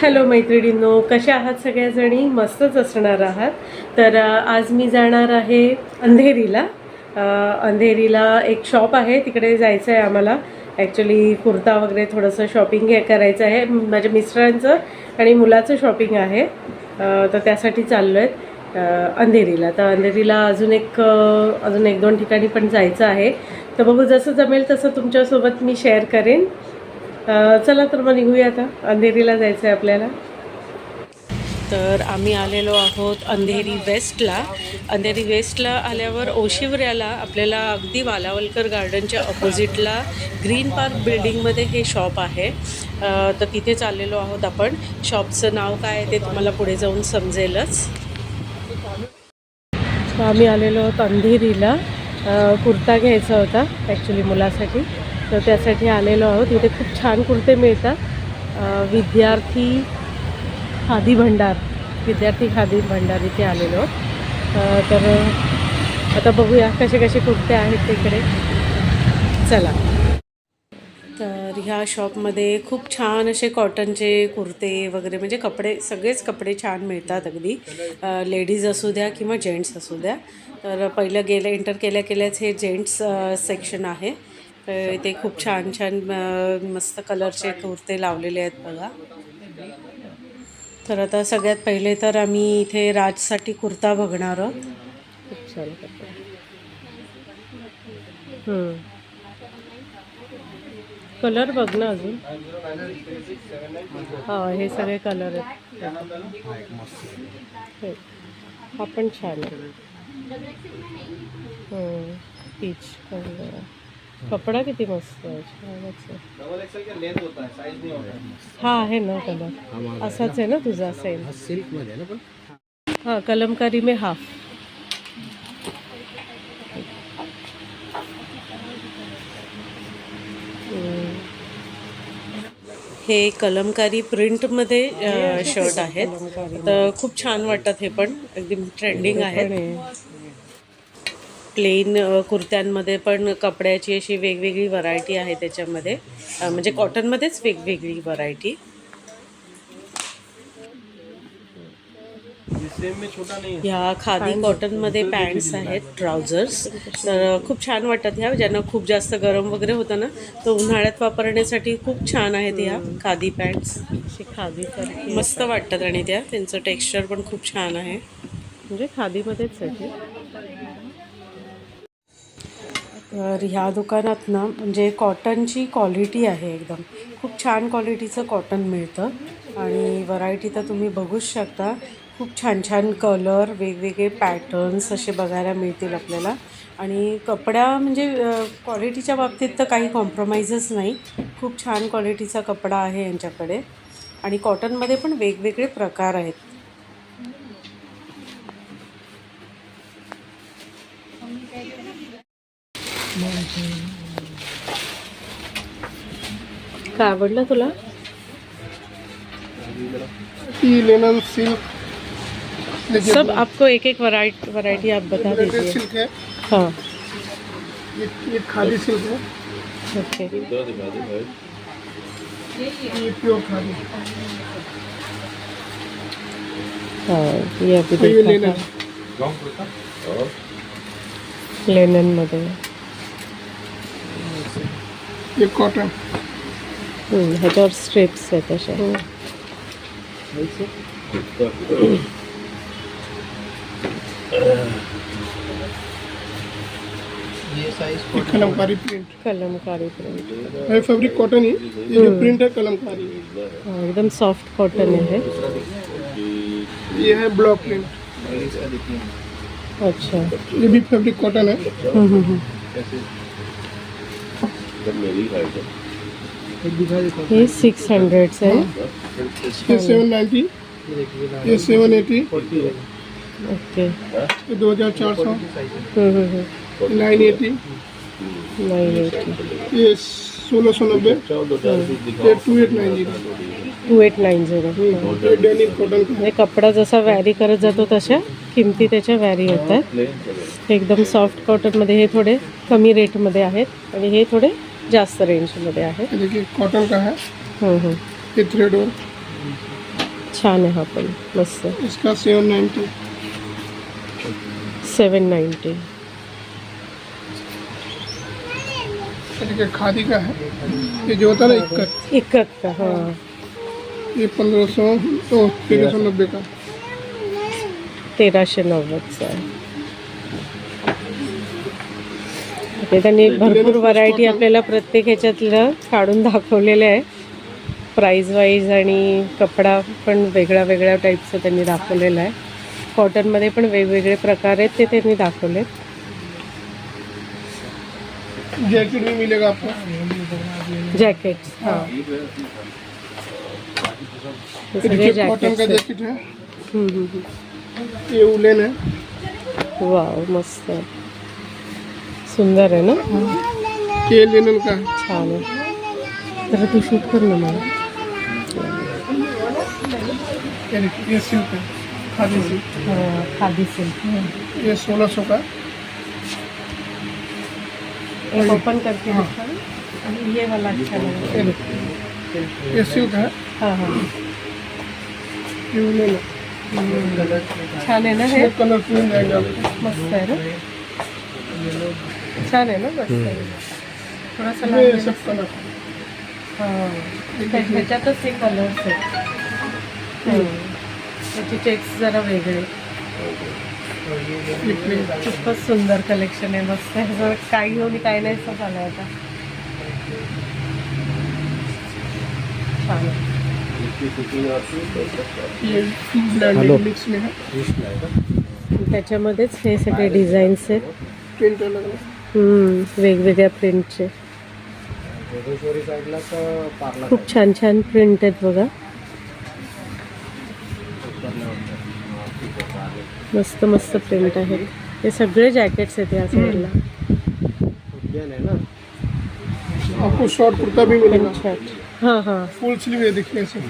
Hello मैत्रिणींनो कशा आहात सगळ्याजणी? मस्तच असणार आहात. तर आज मी जाणार आहे अंधेरीला. अंधेरीला एक शॉप आहे तिकडे जायचं आहे आम्हाला. ॲक्च्युली कुर्ता वगैरे थोडंसं शॉपिंग हे करायचं आहे. माझ्या मिस्टरांचं आणि मुलाचं शॉपिंग आहे. तर त्यासाठी चाललो आहेत अंधेरीला. तर अंधेरीला अजून एक अजून एक दोन ठिकाणी पण जायचं आहे. तर बघू जसं जमेल तसं तुमच्यासोबत मी शेअर करेन. चला तर मग निघूया आता. अंधेरीला जायचं आहे आपल्याला. तर आम्ही आलेलो आहोत अंधेरी वेस्टला. अंधेरी वेस्टला आल्यावर ओशिवऱ्याला आपल्याला अगदी वालावलकर गार्डनच्या ऑपोजिटला ग्रीन पार्क बिल्डिंगमध्ये हे शॉप आहे. तर तिथे चाललेलो आहोत आपण. शॉपचं नाव काय आहे ते तुम्हाला पुढे जाऊन समजेलच. आम्ही आलेलो आहोत अंधेरीला. कुर्ता घ्यायचा होता ॲक्च्युली मुलासाठी. तर त्यासाठी आलेलो आहोत. इथे खूप छान कुर्ते मिळतात. विद्यार्थी खादी भंडार विद्यार्थी खादी भंडार इथे आलेलो आहोत. तर आता बघूया कसे कसे कुर्ते आहेत तिकडे चला. तर ह्या शॉपमध्ये खूप छान असे कॉटनचे कुर्ते वगैरे म्हणजे कपडे सगळेच कपडे छान मिळतात अगदी. लेडीज असू द्या किंवा जेंट्स असू द्या. तर पहिलं गेलं एंटर केल्या केल्याच हे जेंट्स सेक्शन आहे. इथे खूप छान छान मस्त कलरचे कुर्ते लावलेले आहेत बघा तर आता सगळ्यात पहिले तर आम्ही इथे राजसाठी कुर्ता बघणार आहोत खूप छान. कलर बघ ना अजून हा हे सगळे कलर आहेत हे. हा पण छान आहे हम्म. पीच कलर कपडा किती मस्त आहे छानच आहे. डबल एक्सएल का लेंथ होता है साइज नहीं होता. है हा आहे ना कलर असाच आहे ना तुझा सेम सिल्कमध्ये ना पण? हाँ कलमकारी में हाफ हे कलमकारी प्रिंटमध्ये शर्ट आहेत. तर खूप छान वाटतात हे पण. एकदम ट्रेंडिंग आहेत. प्लेन कुर्त्यांमध्ये पण कपड्याची अशी वेगवेगळी व्हरायटी आहे त्याच्यामध्ये. म्हणजे कॉटनमध्येच वेगवेगळी व्हरायटी. ह्या खादी कॉटनमध्ये पॅन्ट्स आहेत ट्राउझर्स तर खूप छान वाटतात ह्या ज्यांना खूप जास्त गरम वगैरे होतं ना तर उन्हाळ्यात वापरण्यासाठी खूप छान आहेत ह्या खादी पॅन्ट्स खादी मस्त वाटतात आणि त्या त्यांचं टेक्स्चर पण खूप छान आहे. म्हणजे खादीमध्येच आहे तर ह्या दुकानात ना म्हणजे कॉटनची क्वालिटी आहे एकदम. खूप छान क्वालिटीचं कॉटन मिळतं आणि व्हरायटी तर तुम्ही बघूच शकता. खूप छान छान कलर वेगवेगळे पॅटर्न्स असे बघायला मिळतील आपल्याला. आणि कपड्या म्हणजे क्वालिटीच्या बाबतीत तर काही कॉम्प्रोमाइजच नाही. खूप छान क्वालिटीचा कपडा आहे यांच्याकडे. आणि कॉटनमध्ये पण वेगवेगळे प्रकार आहेत. आवडलं तुला? लेनन सिल्क सब आपको एक एक वराइटी वराइटी आप बता दीजिए। सिल्क है। हाँ। ये ये खादी सिल्क है। ओके। ये प्योर खादी। हाँ ये अभी ये देखा लेनन मध्ये ये कॉटन हम्म, ह्याच्यावर स्ट्रिप्स आहेत size Kalamkari print Kalamkari print है फैब्रिक कॉटन ही ये जो प्रिंट है कलमकारी. हाँ, एकदम सॉफ्ट कॉटन आहे. ये है ब्लॉक प्रिंट अच्छा ये भी फैब्रिक कॉटन है हे सिक्स हंड्रेडचं आहे ये सेवन नाइन्टी ये सेवन एटी ओके ये दो हजार चार सौ. नाइन एटी नाईन एटी ये सोलह सौ नब्बे। ये two eight nine zero. Two eight nine zero है कपडा जसा वॅरी करत जातो तशा किमती त्याच्या वॅरी होतात. एकदम सॉफ्ट कॉटनमध्ये हे थोडे कमी रेटमध्ये आहेत. आणि हे थोडे जास्त रेंजमध्ये आहेत ये देखिए कॉटन का है? हम्म, हम्म. ये थ्रेड और छान आहे हा पण मस्त. इसका सेवन नाइन्टी सेवन नाईन्टी देखिए खादी का है. ये जो होता है ना इक्कत इकत का हाँ. ये पंद्रह सौ तो तेरह सौ नब्बे का. तेराशे नव्वदचा आहे त्यांनी भरपूर व्हरायटी आपल्याला प्रत्येक ह्याच्यातलं काढून दाखवलेलं आहे. प्राईज वाईज आणि कपडा पण वेगळ्या वेगळ्या टाईपचं त्यांनी दाखवलेलं आहे. कॉटनमध्ये पण वेगवेगळे प्रकार आहेत ते त्यांनी दाखवलेत. जैकेट भी मिलेगा आपको हां. सगळे कॉटन का जैकेट है. ये उलेन है वाव मस्त. आहे सुंदर आहे ना? ये लिनन का छान आहे तर तू शूट कर ना मला। ये देखिए ये सिल्क है खादी सिल्क खादी सिल्क ये सोलह सौ का। ओपन करके दिखा आणि ये वाला अच्छा लगा। ये सिल्क है। हाँ हाँ। ये उलेन है। छान आहे ना हे कलर मस्त आहे ना? छान आहे ना मस्त आहे थोडासा कलर हां. ह्याच्यातच हे कलर्स आहेत. त्याचे चेक्स जरा वेगळे. खूपच सुंदर कलेक्शन आहे. मस्त आहे. जर काही होऊन काही नाही असं झालं आता. छान आहे. में है त्याच्यामध्येच हे सगळे डिझाईन्स आहेत. हम्म, वेगवेगळ्या प्रिंटचे खूप छान छान प्रिंट आहेत बघा. मस्त मस्त प्रिंट आहेत. हे सगळे जॅकेट्स आहेत या साईडला आपको शॉर्ट कुर्ता भी मिलेगा। हाँ हाँ. फुल स्लीव है देखिए ऐसे।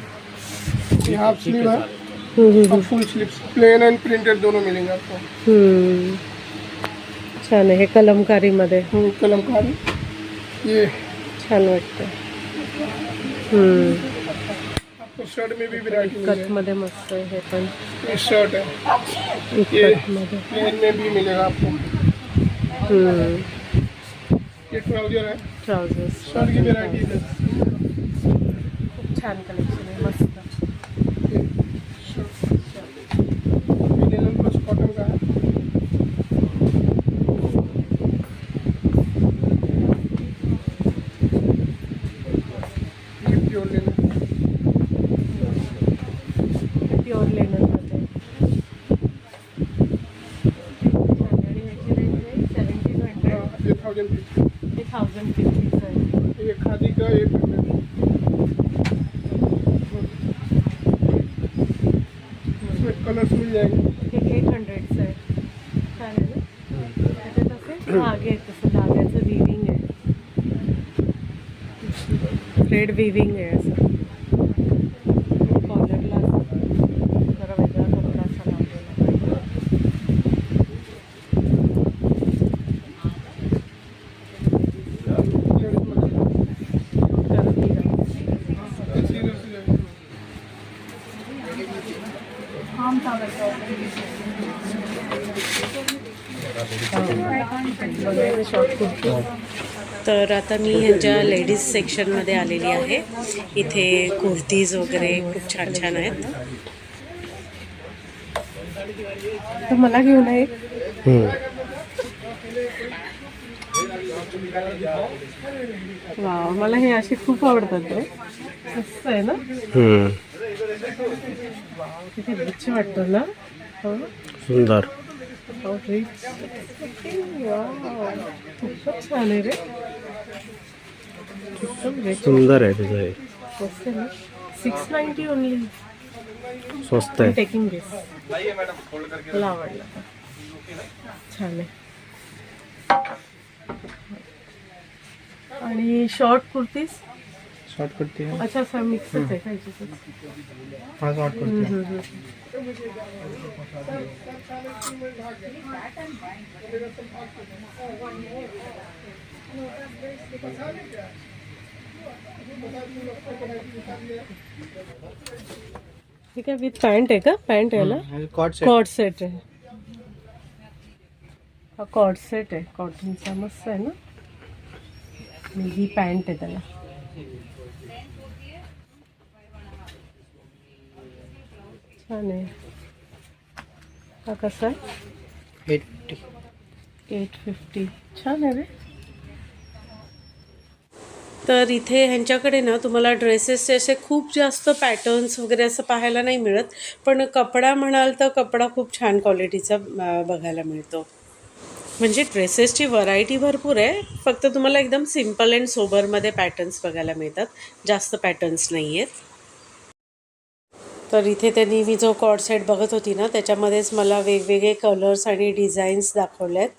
ये हाफ़ स्लीव है हम्म, हम्म, और full sleeve plain and printed दोनों मिलेंगे आपको। हम्म. छान आहे हे कलमकारीमध्ये हम्म, कलमकारी. ये. छान वाटतं हम्म. आपको शर्ट में भी वैरायटी मस्त आहे हे पण. ये शर्ट है ये. प्लेन में भी मिलेगा आपको. हम्म. ये ट्राउज़र है ट्राउजर्स शर्ट की वैरायटी है खूप छान कलेक्शन आहे. मस्त. थ्रेड विविंग आहे असं कॉलरला जरा वेगळा कपडा असा लावलेला करती आहे. शॉर्ट कुर्ती तर आता मी ह्यांच्या लेडीज सेक्शनमध्ये आलेली आहे. इथे कुर्तीज वगैरे खूप छान छान आहेत. तर मला घेऊन आहे वा मला हे असे खूप आवडतात मस्त आहे ना? किती रिच वाटतं ना? हो सुंदर. रिच खूपच छान आहे रे? एकदम rich. सुंदर आहे तुझं हे. आहे. ना सिक्स नाईन्टी ओनली स्वस्त आहे. टेकिंग दिस मला आवडलं. छान आहे. आणि शॉर्ट कुर्तीज शॉर्ट कुर्ती है। अच्छा सर मिक्सच आहे का याच्यातच? हाँ शॉर्ट कुर्ती हम्म, है हम्म, हम्म. हे काय विथ पॅन्ट आहे का पॅन्ट आहे ना? कॉट सेट कॉड सेट आहे हा। कॉड सेट आहे कॉटनचा मस्त आहे ना? आणि ही पॅन्ट आहे त्याला छान आहे. हा कसा? आहे एट्टी एट फिफ्टी. छान आहे रे. तर इथे ह्यांच्याकडे ना तुम्हाला ड्रेसेसचे असे खूप जास्त पॅटर्न्स वगैरे असं पाहायला नाही मिळत पण कपडा म्हणाल तर कपडा खूप छान क्वालिटीचा बघायला मिळतो. म्हणजे ड्रेसेसची व्हरायटी भरपूर आहे फक्त तुम्हाला एकदम सिंपल अँड सोबरमध्ये पॅटर्न्स बघायला मिळतात. जास्त पॅटर्न्स नाही आहेत तर इथे त्यांनी मी जो कॉड सेट बघत होती ना त्याच्यामध्येच मला वेगवेगळे कलर्स आणि डिझाईन्स दाखवले आहेत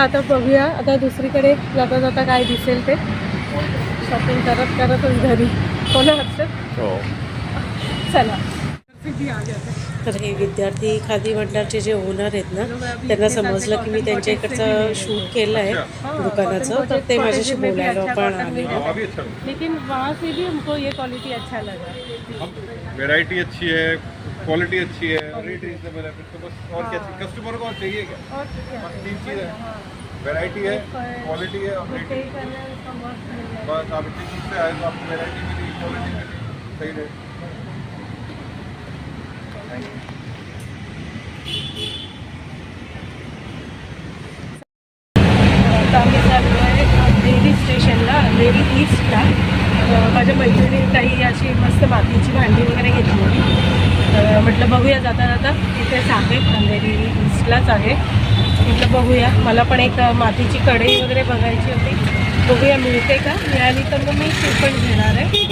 चला आता बघूया. आता दुसरीकडे जाता जाता काय दिसेल ते. शॉपिंग करत करतच घरी. कोणा हो. चला. तर हे विद्यार्थी खादी मंडळाचे जे ओनर आहेत ना त्यांना समजलं की मी त्यांच्या इकडचं शूट केलं आहे दुकानाचं. तर ते माझ्याशी बोलायला पण आले. लेकिन वहाँ से भी हमको ये क्वालिटी अच्छा लगा. वैरायटी अच्छी है क्वालिटी अच्छी है रेट रिजनेबल है फिर तो बस और क्या चाहिए? कस्टमर को और चाहिए क्या? और क्या? बस तीन चीज़ है। वैरायटी है क्वालिटी है और रेट है। बस आप इतनी चीज़ से आए तो आपको वैरायटी मिली क्वालिटी मिली सही रेट ईस्टला माझ्या मैत्रिणी काही अशी मस्त मातीची भांडी वगैरे घेतली होती. तर म्हटलं बघूया जाता जाता तिथेच आहे अंधेरी ईस्टलाच आहे. म्हटलं बघूया. मला पण एक मातीची कढई वगैरे बघायची होती. बघूया मिळते का? मिळाली तर मग मी ती पण घेणार आहे.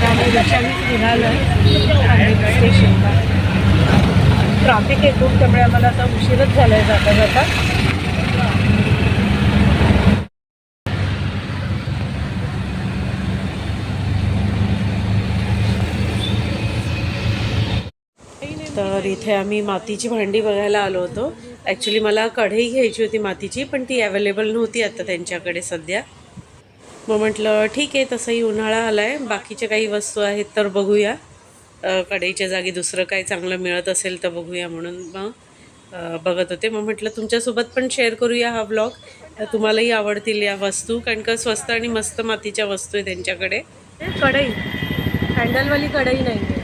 त्यामुळे रिक्षानेच निघालं आहे. स्टेशनला ट्राफिक आहे खूप त्यामुळे आम्हाला आता उशीरच झाला आहे जाता जाता तर इथे आम्ही मातीची भांडी बघायला आलो होतो. ॲक्च्युली मला कढई घ्यायची होती मातीची पण ती अवेलेबल नव्हती आता त्यांच्याकडे सध्या. मग म्हटलं ठीक आहे तसंही उन्हाळा आला आहे बाकीच्या काही वस्तू आहेत तर बघूया. कढईच्या जागी दुसरं काही चांगलं मिळत असेल तर बघूया म्हणून मग बघत होते. मग म्हटलं तुमच्यासोबत पण शेअर करूया हा ब्लॉग तुम्हालाही आवडतील या वस्तू कारण का स्वस्त आणि मस्त मातीच्या वस्तू आहे त्यांच्याकडे. कढई. हँडलवाली कढई नाही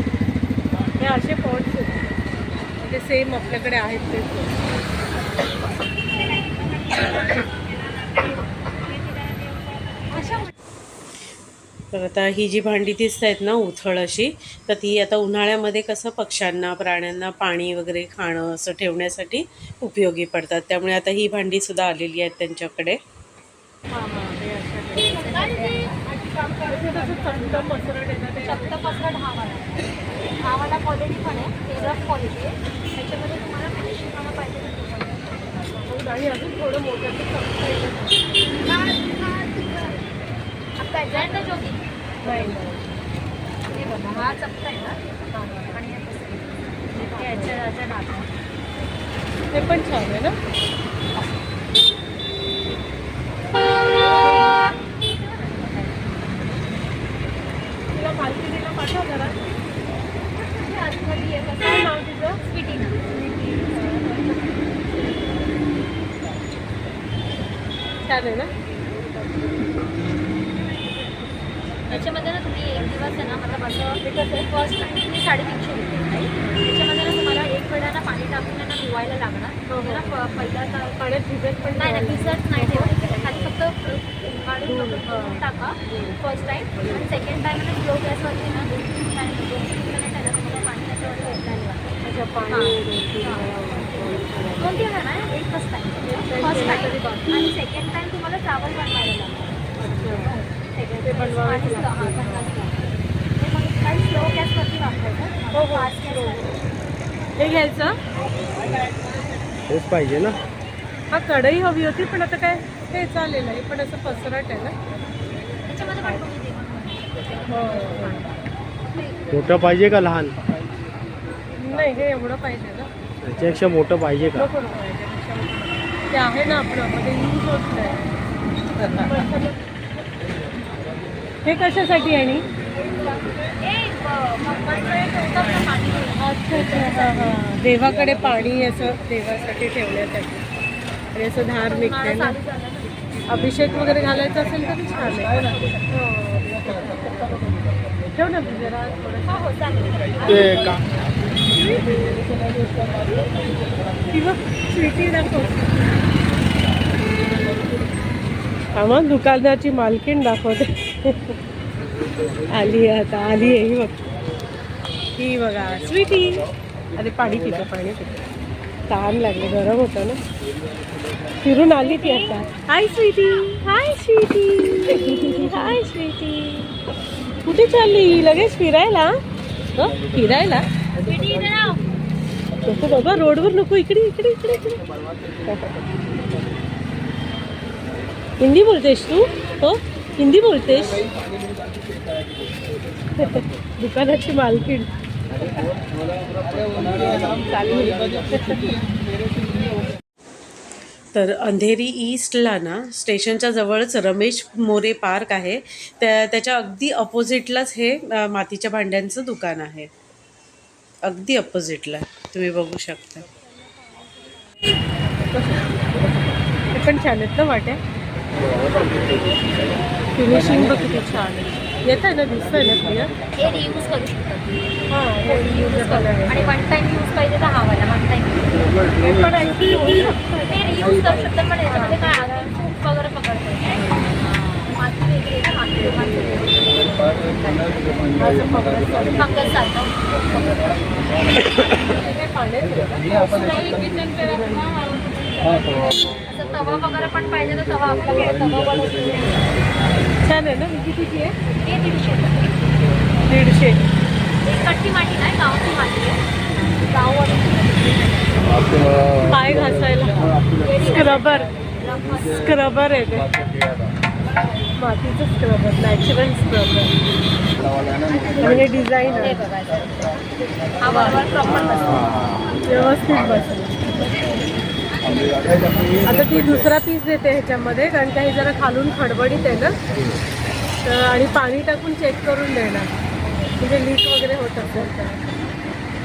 हे असे पॉट्स आहेत. म्हणजे सेम आपल्याकडे आहेत ते. तर आता ही जी भांडी दिसत आहेत ना उथळ अशी तर ती आता उन्हाळ्यामध्ये कसं पक्ष्यांना प्राण्यांना पाणी वगैरे खाणं असं ठेवण्यासाठी उपयोगी पडतात. त्यामुळे आता ही भांडी सुद्धा आलेली आहेत त्यांच्याकडे. हा वाला हा वाला क्वालिटी पण आहे ते रफ क्वालिटी आहे. त्याच्यामध्ये तुम्हाला फिनिशिंग वाला पाहिजे. पाणी अजून थोडं मोठं येतं. आपका एजेंट है जो कि नाही हे बघा हा चपटा आहे ना? आणि याच्या डागा ते पण छान आहे ना तिला मालकी तिला पाठव जरा हे आतमध्ये आहे कसं काय नाव तिचं स्वीटी छान आहे ना त्याच्यामध्ये ना तुम्ही एक दिवस आहे ना मतलब असं फर्स्ट टाइम मी साडेतीनशे रुपये. त्याच्यामध्ये ना तुम्हाला एक वेळा ना पाणी टाकून ना धुवायला लागणार हो, हो. पहिला पाण्यात भिजत पण नाही ठेवायचं. भिजत नाही ठेवायचं त्या खाली फक्त काढून फक्त धुवून टाका फर्स्ट टाइम आणि सेकंड टाइम ना स्लो गॅसवरती ना दोन तीन टाइम दोन तीन मिनिट आहे ना तुम्हाला पाणी त्याच्यावरती ओतायला लागतं अच्छा, पाणी दोन-तीन वेळा दोन तीन वेळा नाही एकच टाइम फर्स्ट टाइम आणि सेकंड टाइम तुम्हाला चावल बनवायला. ते हा, काही स्लो गॅसवरती वापरायचं हो. फास्ट घ्यायचं तेच पाहिजे ना हा कढई हवी होती पण आता काय हे चालेल आहे पण असं पसरट आहे ना. हो मोठं पाहिजे का लहान नाही हे एवढं पाहिजे ना त्याच्यापेक्षा मोठं पाहिजे का. ते आहे ना आपलं मध्ये यूज होत नाही हे कशासाठी आहे आणि? अच्छा अच्छा हां हां. देवाकडे पाणी असं देवासाठी ठेवण्यासाठी आणि असं धार निघते ना. अभिषेक वगैरे घालायचा असेल तर छान आहे. हो. ठेव ना जरा. थोडं हो हो ते किंवा स्वीटी दाखव. आम्हा दुकानदारची मालकीण दाखवते. आली आहे आता आली आहे ही बघ. ही बघा स्वीटी. अरे पाणी पितं पाणी पितं. ताण लागले गरम होतं ना. फिरून आली ती आता. हाय स्वीटी हाय स्वीटी हाय स्वीटी कुठे चालली लगेच फिरायला हं? फिरायला? बाबा रोडवर नको इकडे इकडे इकडे इकडे. हिंदी बोलतेस तू? हो? हिंदी बोलतेस? दुकानाची मालकीण. तर अंधेरी ईस्टला ना स्टेशनच्या जवळच रमेश मोरे पार्क आहे. त्या त्याच्या अगदी अपोजिटलाच हे मातीच्या भांड्यांचं दुकान आहे. अगदी अपोजिटला. तुम्ही बघू शकता. ते पण छान आहेत ना वाट्या? फिनिशिंग बघ किती छान आहे. येत आहे ना दिसतंय ना क्लिअर हे रियूज करू शकतात. हां हे reusable आहे. आणि वन टाइम यूज पाहिजे तर हा वाला वन टाइम हे पण. ते रियूज करू शकतात पण याच्यामध्ये काय आलं सूप वगैरे पकडतं माती वेगळी माती माती असं असं तवा वगैरे पण पाहिजे तर तवा आपल्याकडे तवा बनवून छान आहे ना कितीची आहे? दीडशे. दीडशे. कट्टी माती नाही गावची माती आहे. पाय घासायला. स्क्रबर स्क्रबर आहे ते. मातीचं स्क्रबर नॅचरल स्क्रबर हे डिझाईन आहे. बघायचं हा बरोबर प्रॉपर बसतो. व्यवस्थित बसलं आता ती दुसरा पीस देते ह्याच्यामध्ये कारण का ही जरा खालून खडबडीत आहे ना. तर आणि पाणी टाकून चेक करून देणार. म्हणजे लीक वगैरे होत असेल तर.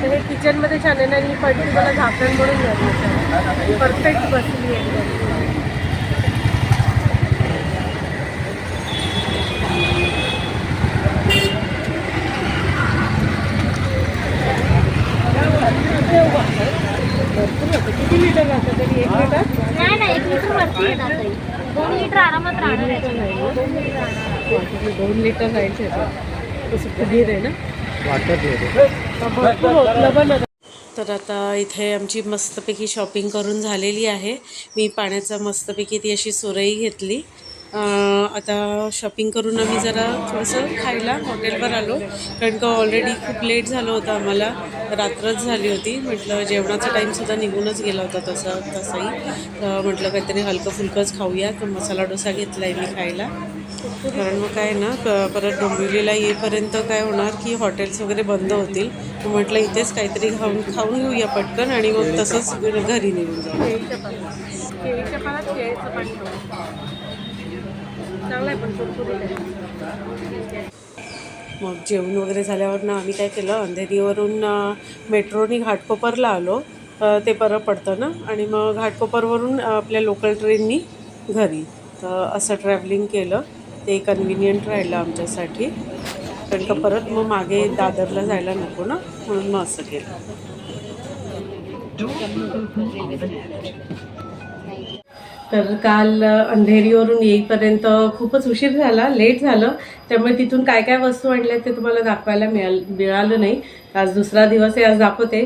तर हे किचनमध्ये छान आहे. ना आणि ही तुम्हाला झाकण म्हणून परफेक्ट बसली आहे. भरपूर होतं किती लिटर राहतं तरी एक लिटर? नाही नाही एक लिटर वरती येणार ताई दोन लिटर आरामात राहणार याच्यामध्ये. दोन राहायचे आहे ना? भरपूर. तर आता इथे आमची मस्तपैकी शॉपिंग करून झालेली आहे. मी पाण्याचा मस्तपैकी ती अशी सुरई घेतली. आता शॉपिंग करून आम्ही जरा थोडंसं खायला हॉटेलवर आलो. कारण का ऑलरेडी खूप लेट झालं होतं आम्हाला. रात्रच झाली होती. म्हटलं जेवणाचा टाईमसुद्धा निघूनच गेला होता तसा तसाही. तर म्हटलं काहीतरी हलकं फुलकंच खाऊया. तर मसाला डोसा घेतला आहे मी खायला. कारण मग काय ना क- परत डोंबिवलीला येईपर्यंत काय होणार की हॉटेल्स वगैरे बंद होतील. म्हटलं इथेच काहीतरी खाऊन खाऊन घेऊया पटकन आणि मग तसंच घरी निघून जाऊ. चांगलं आहे पण मग जेवण वगैरे झाल्यावर ना आम्ही काय केलं अंधेरीवरून मेट्रोनी घाटकोपरला आलो. ते बरं पडतं ना? आणि मग घाटकोपरवरून आपल्या लोकल ट्रेननी घरी. तर असं ट्रॅव्हलिंग केलं. ते कन्व्हिनियंट राहिलं आमच्यासाठी. कारण का परत मग मागे दादरला जायला नको ना? म्हणून मग असं केलं. तर काल अंधेरीवरून येईपर्यंत खूपच उशीर झाला लेट झालं. त्यामुळे तिथून काय काय वस्तू आणल्या ते तुम्हाला दाखवायला मिळाल मिळालं नाही. आज दुसरा दिवस आहे आज दाखवते.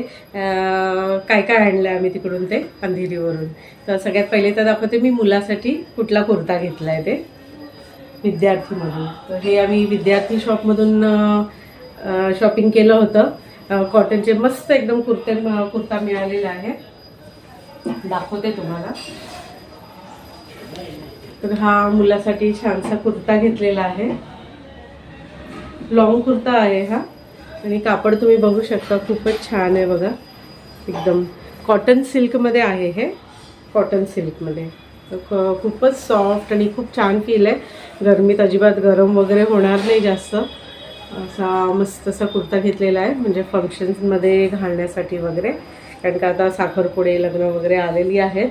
काय काय आणलं आम्ही तिकडून ते अंधेरीवरून. तर सगळ्यात पहिले तर दाखवते मी मुलासाठी कुठला कुर्ता घेतला आहे ते विद्यार्थीमधून तर हे आम्ही विद्यार्थी शॉपमधून शॉपिंग केलं होतं. कॉटनचे मस्त एकदम कुर्ते कुर्ता मिळालेला आहे. दाखवते तुम्हाला. तर हा मुलासाठी छानसा कुर्ता घेतलेला आहे. लॉंग कुर्ता आहे हा. आणि कापड तुम्ही बघू शकता खूपच छान आहे बघा. एकदम कॉटन सिल्कमध्ये आहे हे. कॉटन सिल्कमध्ये तर खूपच सॉफ्ट आणि खूप छान फील आहे. गरमीत अजिबात गरम वगैरे होणार नाही जास्त. असा मस्त असा कुर्ता घेतलेला आहे. म्हणजे फंक्शन्समध्ये घालण्यासाठी वगैरे. कारण का आता साखरपुडे लग्न वगैरे आलेली आहेत.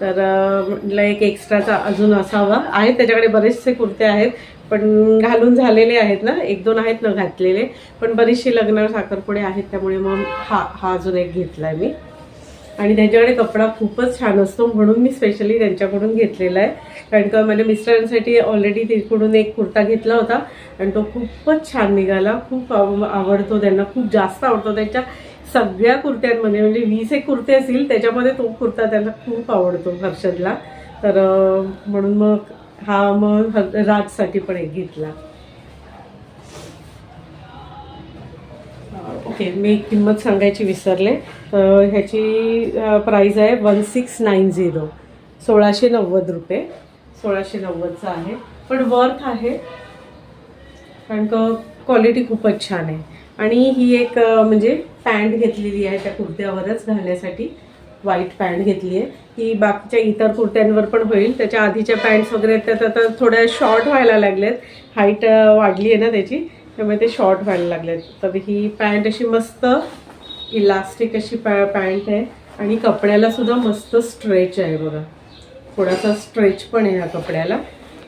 तर म्हटलं एक एक्स्ट्राचा अजून असावा. आहे त्याच्याकडे बरेचसे कुर्ते आहेत पण घालून झालेले आहेत ना एक दोन आहेत ना घातलेले पण बरीचशी लग्न साखरपुडे आहेत त्यामुळे मग हा हा अजून एक घेतला आहे मी. आणि त्यांच्याकडे कपडा खूपच छान असतो म्हणून मी स्पेशली त्यांच्याकडून घेतलेला आहे. कारण का माझ्या मिस्टरांसाठी ऑलरेडी तिकडून एक कुर्ता घेतला होता आणि तो खूपच छान निघाला खूप आव आवडतो त्यांना खूप जास्त आवडतो त्यांच्या सगळ्या कुर्त्यांमध्ये म्हणजे वीस एक कुर्ते असतील त्याच्यामध्ये तो कुर्ता त्यांना खूप आवडतो हर्षदला. तर म्हणून मग हा मग राजसाठी पण एक घेतला. ओके मी किंमत सांगायची विसरले. तर ह्याची प्राईज आहे वन सिक्स नाईन झिरो. सोळाशे नव्वद रुपये. सोळाशे नव्वदचा आहे. पण वर्थ आहे. कारण का क्वालिटी खूपच छान आहे. आणि ही एक म्हणजे पॅन्ट घेतलेली आहे त्या कुर्त्यावरच घालण्यासाठी. व्हाईट पॅन्ट घेतली आहे. ही बाकीच्या इतर कुर्त्यांवर पण होईल. त्याच्या आधीच्या पॅन्ट्स वगैरे आहेत, आता थोड्या शॉर्ट व्हायला लागल्यात. हाईट वाढली आहे ना त्याची त्यामुळे ते शॉर्ट व्हायला लागलेत तर ही पॅन्ट अशी मस्त इलास्टिक अशी पॅ पॅन्ट आहे. आणि कपड्याला सुद्धा मस्त स्ट्रेच आहे बघा. थोडासा स्ट्रेच पण आहे ह्या कपड्याला.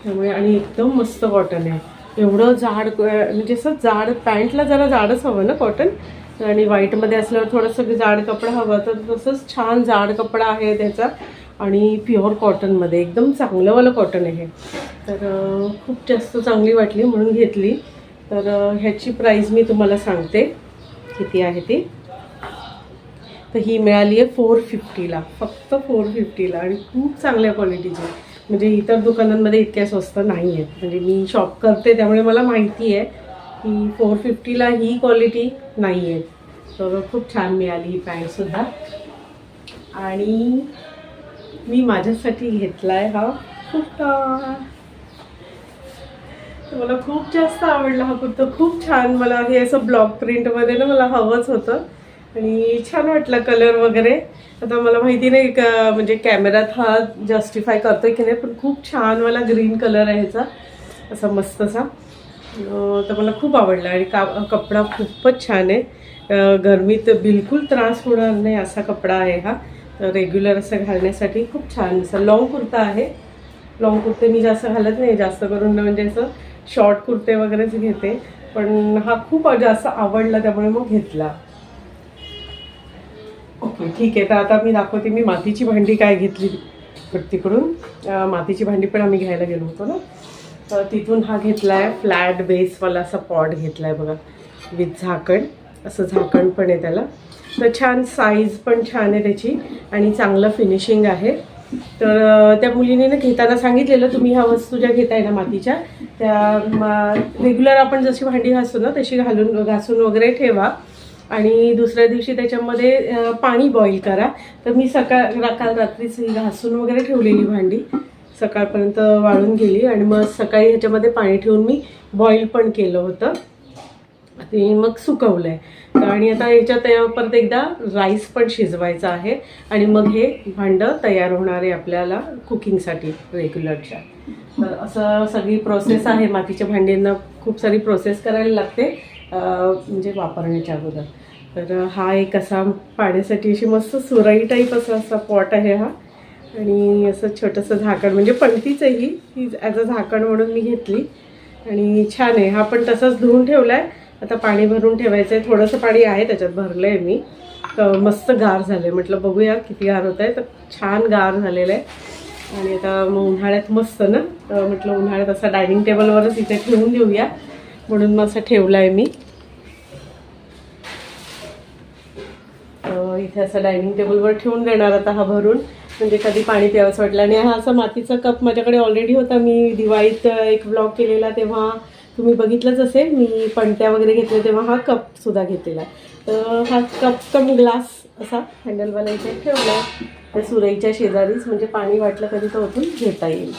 त्यामुळे आणि एकदम मस्त कॉटन आहे. एवढं जाड म्हणजे असं जाड पॅन्टला जरा जाडच हवं ना कॉटन आणि व्हाईटमध्ये असल्यावर थोडंसं जाड कपडा हवं तर तसंच छान जाड कपडा आहे त्याचा. आणि प्युअर कॉटनमध्ये एकदम चांगलंवालं कॉटन आहे तर खूप जास्त चांगली वाटली म्हणून घेतली. तर ह्याची प्राईस मी तुम्हाला सांगते. किती आहे ती? तर ही मिळाली आहे फोर फिफ्टीला फक्त फोर फिफ्टीला आणि खूप चांगल्या क्वालिटीची म्हणजे इतर दुकानांमध्ये इतक्या स्वस्त नाही आहेत म्हणजे मी शॉप करते त्यामुळे मला माहिती आहे की फोर फिफ्टीला ही क्वालिटी नाही आहे तर खूप छान मिळाली ही पॅन्टसुद्धा आणि मी माझ्यासाठी घेतला आहे हा कुर्ता. मला खूप जास्त आवडला हा कुर्ता. खूप छान मला हे असं ब्लॉक प्रिंटमध्ये ना मला हवंच होतं. आणि छान वाटलं कलर वगैरे. आता मला माहिती नाही का म्हणजे कॅमेऱ्यात हा जस्टिफाय करतो की नाही पण खूप छान मला ग्रीन कलर आहे ह्याचा असा मस्तसा. तर मला खूप आवडला आणि का कपडा खूपच छान आहे. गरमीत बिलकुल त्रास होणार नाही असा कपडा आहे हा. रेग्युलर असं घालण्यासाठी खूप छान असा लॉंग कुर्ता आहे. लॉंग कुर्ते मी जास्त घालत नाही जास्त करून म्हणजे असं शॉर्ट कुर्ते वगैरेच घेते. पण हा खूप जास्त आवडला त्यामुळे मग घेतला. ओके ठीक आहे. तर आता मी दाखवते मी मातीची भांडी काय घेतली तिकडून. मातीची भांडी पण आम्ही घ्यायला गेलो होतो ना. तर तिथून हा घेतला आहे फ्लॅट बेसवाला असा पॉट घेतला आहे बघा विथ झाकण. असं झाकण पण आहे त्याला. तर छान साईज पण छान आहे त्याची आणि चांगलं फिनिशिंग आहे. तर त्या मुलीने ना घेताना सांगितलेलं तुम्ही ह्या वस्तू ज्या घेताय ना मातीच्या त्या रेग्युलर आपण जशी भांडी घासतो ना तशी घालून घासून वगैरे ठेवा. आणि दुसऱ्या दिवशी त्याच्यामध्ये पाणी बॉईल करा. तर मी सकाळ काल रात्रीच ही घासून वगैरे ठेवलेली भांडी. सकाळपर्यंत वाळून गेली आणि मग सकाळी ह्याच्यामध्ये पाणी ठेवून मी बॉईल पण केलं होतं. ते मग सुकवलं आहे आणि आता याच्यात परत एकदा राईस पण शिजवायचा आहे. आणि मग हे भांडं तयार होणार आहे आपल्याला कुकिंगसाठी रेग्युलरच्या तर असं सगळी प्रोसेस आहे. मातीच्या भांड्यांना खूप सारी प्रोसेस करायला लागते. म्हणजे वापरण्याच्या अगोदर. तर हा एक असा पाण्यासाठी अशी मस्त सुराई टाईप असा असा पॉट आहे हा. आणि असं छोटंसं झाकण म्हणजे पणतीच आहे ही ॲज अ झाकण म्हणून मी घेतली. आणि छान आहे. हा पण तसाच धुवून ठेवला आहे आता पाणी भरून ठेवायचं आहे थोडंसं पाणी आहे त्याच्यात भरलं आहे मी. तर मस्त गार झालं आहे म्हटलं बघूया किती गार होत आहे तर छान गार झालेलं आहे. आणि आता मग उन्हाळ्यात मस्त ना? तर म्हटलं उन्हाळ्यात असा डायनिंग टेबलवरच इथे ठेवून देऊया. म्हणून मग असं ठेवलं आहे मी इथे असं डायनिंग टेबलवर ठेवून देणार आता हा भरून. म्हणजे कधी पाणी प्यावंच वाटलं. आणि हा असा मातीचा कप माझ्याकडे ऑलरेडी होता. मी दिवाळीत एक ब्लॉग केलेला तेव्हा तुम्ही बघितलंच असेल. मी पणत्या वगैरे घेतल्या तेव्हा हा कपसुद्धा घेतलेला तर हा कप कम ग्लास असा हँडलवाला इथे ठेवला. त्या सुरईच्या शेजारीच. म्हणजे पाणी वाटलं कधी तो ओतून घेता येईल.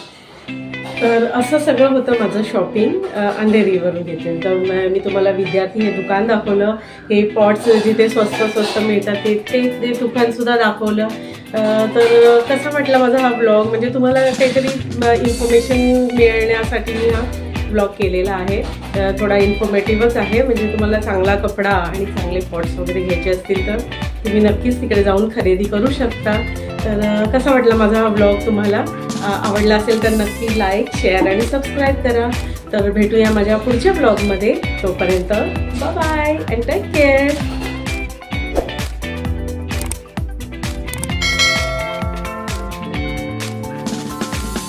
तर असं सगळं होतं माझं शॉपिंग अंधेरीवरून घेतले तर मी तुम्हाला विद्यार्थी हे दुकान दाखवलं. हे पॉट्स जिथे स्वस्त स्वस्त मिळतात ते ते दुकानसुद्धा दाखवलं. तर कसं म्हटलं माझा हा ब्लॉग म्हणजे तुम्हाला काहीतरी इन्फॉर्मेशन मिळण्यासाठी मी हा ब्लॉग केलेला आहे. थोडा इन्फॉर्मेटिव्हच आहे. म्हणजे तुम्हाला चांगला कपडा आणि चांगले पॉट्स वगैरे घ्यायचे असतील तर तुम्ही नक्कीच तिकडे जाऊन खरेदी करू शकता. तर कसा वाटला माझा हा ब्लॉग तुम्हाला आवडला असेल तर नक्की लाईक शेअर आणि सबस्क्राईब करा. तर भेटूया माझ्या पुढच्या ब्लॉगमध्ये तोपर्यंत बाय अँड टेक केअर